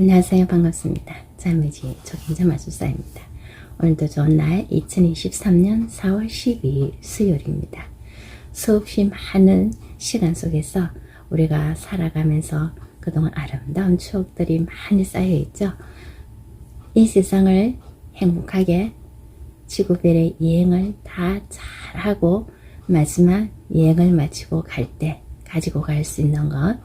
안녕하세요. 반갑습니다. 자매지 적임자 마술사입니다. 오늘도 좋은 날 2023년 4월 12일 수요일입니다. 수없이 많은 시간 속에서 우리가 살아가면서 그동안 아름다운 추억들이 많이 쌓여 있죠. 이 세상을 행복하게 지구별의 여행을 다 잘하고 마지막 여행을 마치고 갈 때 가지고 갈 수 있는 것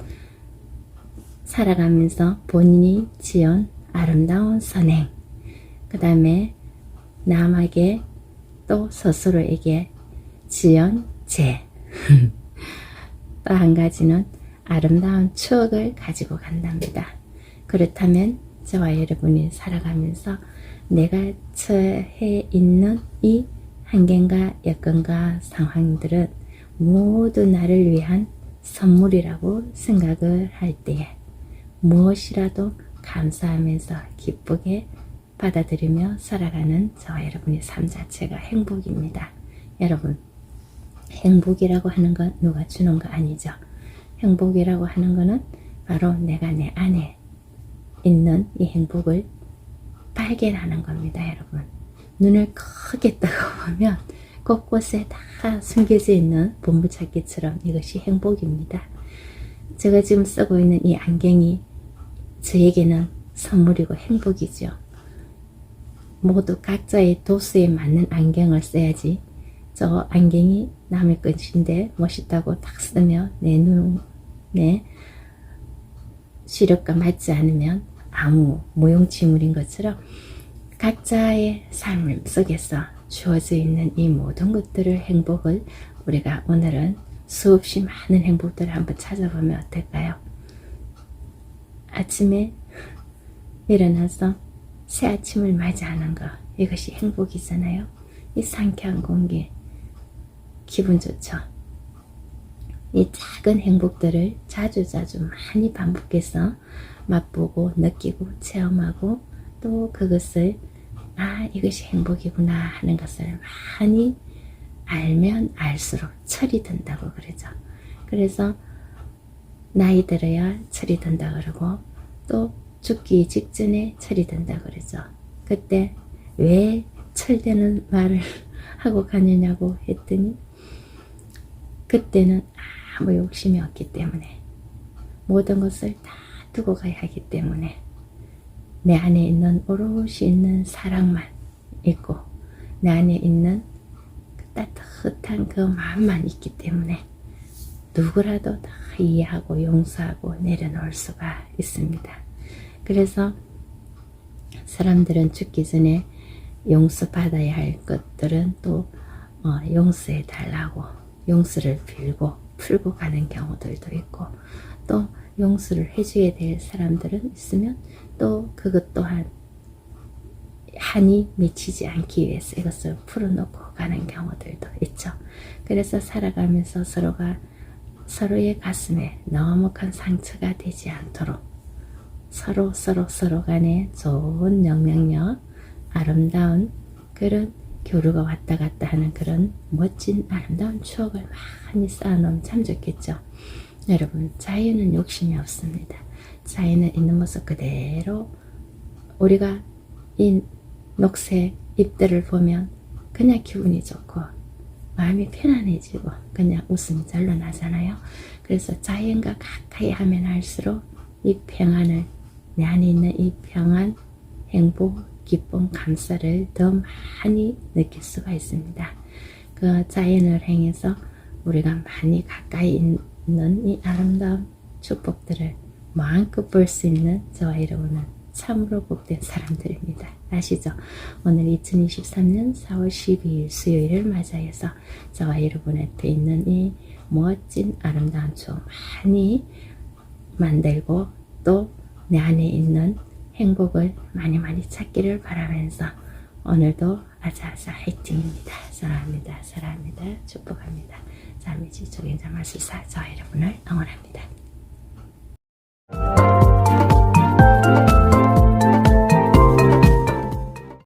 살아가면서 본인이 지은 아름다운 선행 그 다음에 남에게 또 스스로에게 지은 죄 또 한 가지는 아름다운 추억을 가지고 간답니다. 그렇다면 저와 여러분이 살아가면서 내가 처해 있는 이 환경과 여건과 상황들은 모두 나를 위한 선물이라고 생각을 할 때에 무엇이라도 감사하면서 기쁘게 받아들이며 살아가는 저와 여러분의 삶 자체가 행복입니다. 여러분, 행복이라고 하는 건 누가 주는 거 아니죠. 행복이라고 하는 것은 바로 내가 내 안에 있는 이 행복을 발견하는 겁니다, 여러분. 눈을 크게 뜨고 보면 곳곳에 다 숨겨져 있는 보물찾기처럼 이것이 행복입니다. 제가 지금 쓰고 있는 이 안경이 저에게는 선물이고 행복이죠. 모두 각자의 도수에 맞는 안경을 써야지 저 안경이 남의 것인데 멋있다고 딱 쓰면 내 눈에 시력과 맞지 않으면 아무 무용지물인 것처럼 각자의 삶 속에서 주어져 있는 이 모든 것들을 행복을 우리가 오늘은 수없이 많은 행복들을 한번 찾아보면 어떨까요? 아침에 일어나서 새 아침을 맞이하는 것 이것이 행복이잖아요. 이 상쾌한 공기 기분 좋죠. 이 작은 행복들을 자주 자주 많이 반복해서 맛보고 느끼고 체험하고 또 그것을 아 이것이 행복이구나 하는 것을 많이 알면 알수록 철이 든다고 그러죠. 그래서 나이 들어야 철이 든다 그러고 또 죽기 직전에 철이 든다 그러죠. 그때 왜 철되는 말을 하고 가느냐고 했더니 그때는 아무 욕심이 없기 때문에 모든 것을 다 두고 가야 하기 때문에 내 안에 있는 오롯이 있는 사랑만 있고 내 안에 있는 그 따뜻한 그 마음만 있기 때문에 누구라도 다 이해하고 용서하고 내려놓을 수가 있습니다. 그래서 사람들은 죽기 전에 용서받아야 할 것들은 또 어, 용서해 달라고 용서를 빌고 풀고 가는 경우들도 있고 또 용서를 해줘야 될 사람들은 있으면 또 그것 또한 한이 맺히지 않기 위해서 이것을 풀어놓고 가는 경우들도 있죠. 그래서 살아가면서 서로가 서로의 가슴에 너무 큰 상처가 되지 않도록 서로 서로 서로 간에 좋은 영향력, 아름다운 그런 교류가 왔다 갔다 하는 그런 멋진 아름다운 추억을 많이 쌓아놓으면 참 좋겠죠. 여러분 자연은 욕심이 없습니다. 자연은 있는 모습 그대로 우리가 이 녹색 잎들을 보면 그냥 기분이 좋고 마음이 편안해지고 그냥 웃음이 절로 나잖아요. 그래서 자연과 가까이 하면 할수록 이 평안을 내 안에 있는 이 평안, 행복, 기쁨, 감사를 더 많이 느낄 수가 있습니다. 그 자연을 행해서 우리가 많이 가까이 있는 이 아름다운 축복들을 마음껏 볼 수 있는 여러분은 참으로 복된 사람들입니다. 아시죠? 오늘 2023년 4월 12일 수요일을 맞이해서 저와 여러분한테 있는 이 멋진 아름다운 추억 많이 만들고 또 내 안에 있는 행복을 많이 많이 찾기를 바라면서 오늘도 아자아자 화이팅입니다. 사랑합니다. 사랑합니다. 축복합니다. 자매지 조경자 마술사 저 여러분을 응원합니다.